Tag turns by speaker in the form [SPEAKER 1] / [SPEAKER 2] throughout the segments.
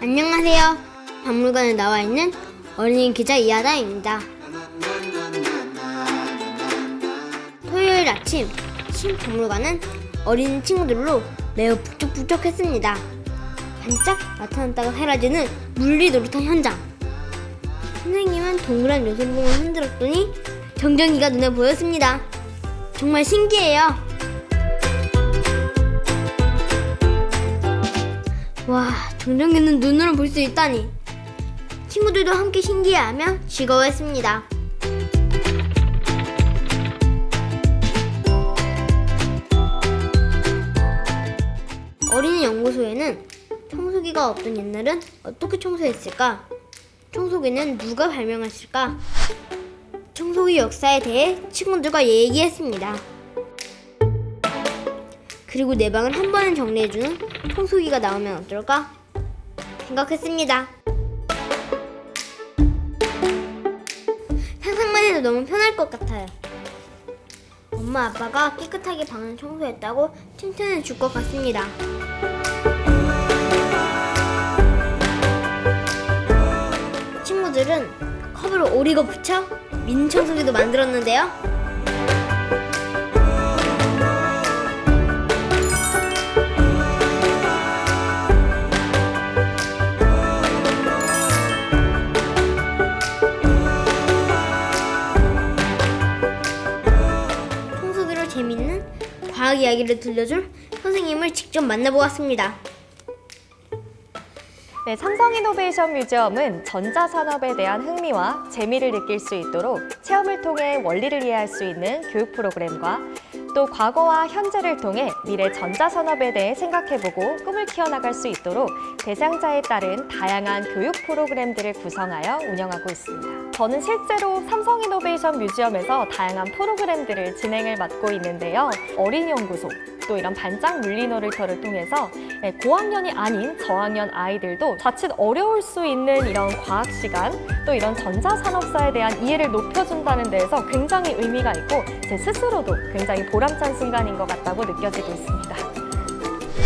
[SPEAKER 1] 안녕하세요. 박물관에 나와 있는 어린이 기자 이하다입니다. 토요일 아침 신박물관은 어린 친구들로 매우 북적북적했습니다. 반짝 나타났다가 사라지는 물리 놀이터 현장. 선생님은 동그란 요술봉을 흔들었더니 정전기가 눈에 보였습니다. 정말 신기해요. 와, 정전기는 눈으로 볼 수 있다니. 친구들도 함께 신기해하며 즐거워했습니다. 어린이 연구소에는 청소기가 없던 옛날은 어떻게 청소했을까? 청소기는 누가 발명했을까? 청소기 역사에 대해 친구들과 얘기했습니다. 그리고 내 방을 한 번에 정리해주는 청소기가 나오면 어떨까? 생각했습니다. 상상만 해도 너무 편할 것 같아요. 엄마 아빠가 깨끗하게 방을 청소했다고 칭찬해 줄 것 같습니다. 친구들은 컵을 오리고 붙여 민 청소기도 만들었는데요. 과학 이야기를 들려줄 선생님을 직접 만나보았습니다.
[SPEAKER 2] 네, 삼성 이노베이션 뮤지엄은 전자산업에 대한 흥미와 재미를 느낄 수 있도록 체험을 통해 원리를 이해할 수 있는 교육 프로그램과 또 과거와 현재를 통해 미래 전자산업에 대해 생각해보고 꿈을 키워나갈 수 있도록 대상자에 따른 다양한 교육 프로그램들을 구성하여 운영하고 있습니다. 저는 실제로 삼성 이노베이션 뮤지엄에서 다양한 프로그램들을 진행을 맡고 있는데요. 어린이 연구소, 또 이런 반짝 물리 놀이터를 통해서 네, 고학년이 아닌 저학년 아이들도 자칫 어려울 수 있는 이런 과학 시간 또 이런 전자산업사에 대한 이해를 높여준다는 데에서 굉장히 의미가 있고 제 스스로도 굉장히 보람찬 순간인 것 같다고 느껴지고 있습니다.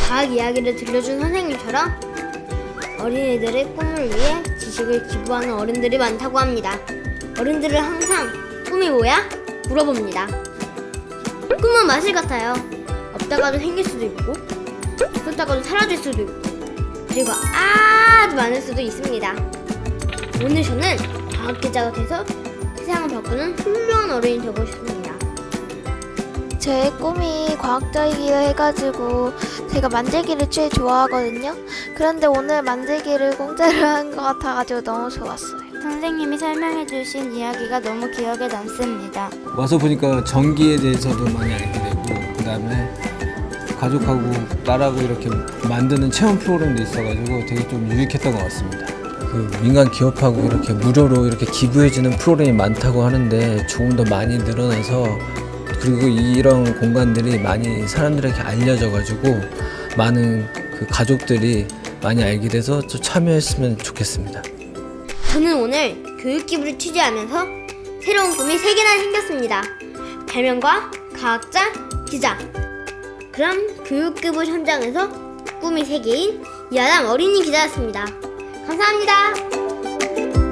[SPEAKER 1] 과학 이야기를 들려준 선생님처럼 어린이들의 꿈을 위해 지식을 기부하는 어른들이 많다고 합니다. 어른들은 항상 꿈이 뭐야? 물어봅니다. 꿈은 마실 같아요. 없다가도 생길 수도 있고, 없었다가도 사라질 수도 있고, 그리고 아주 많을 수도 있습니다. 오늘 저는 과학 기자가 돼서 세상을 바꾸는 훌륭한 어른이 되고 싶습니다.
[SPEAKER 3] 제 꿈이 과학자이기로 해가지고 제가 만들기를 제일 좋아하거든요. 그런데 오늘 만들기를 공짜로 한 것 같아가지고 너무 좋았어요.
[SPEAKER 4] 선생님이 설명해주신 이야기가 너무 기억에 남습니다.
[SPEAKER 5] 와서 보니까 전기에 대해서도 많이 알게 되고 그 다음에 가족하고 딸하고 이렇게 만드는 체험 프로그램도 있어가지고 되게 좀 유익했던 것 같습니다. 그 민간 기업하고 이렇게 무료로 이렇게 기부해주는 프로그램이 많다고 하는데 조금 더 많이 늘어나서 그리고 이런 공간들이 많이 사람들에게 알려져가지고 많은 그 가족들이 많이 알게 돼서 좀 참여했으면 좋겠습니다.
[SPEAKER 1] 저는 오늘 교육 기부를 취재하면서 새로운 꿈이 세 개나 생겼습니다. 발명가, 과학자, 기자. 그럼 교육 기부 현장에서 꿈이 세 개인 야당 어린이 기자였습니다. 감사합니다.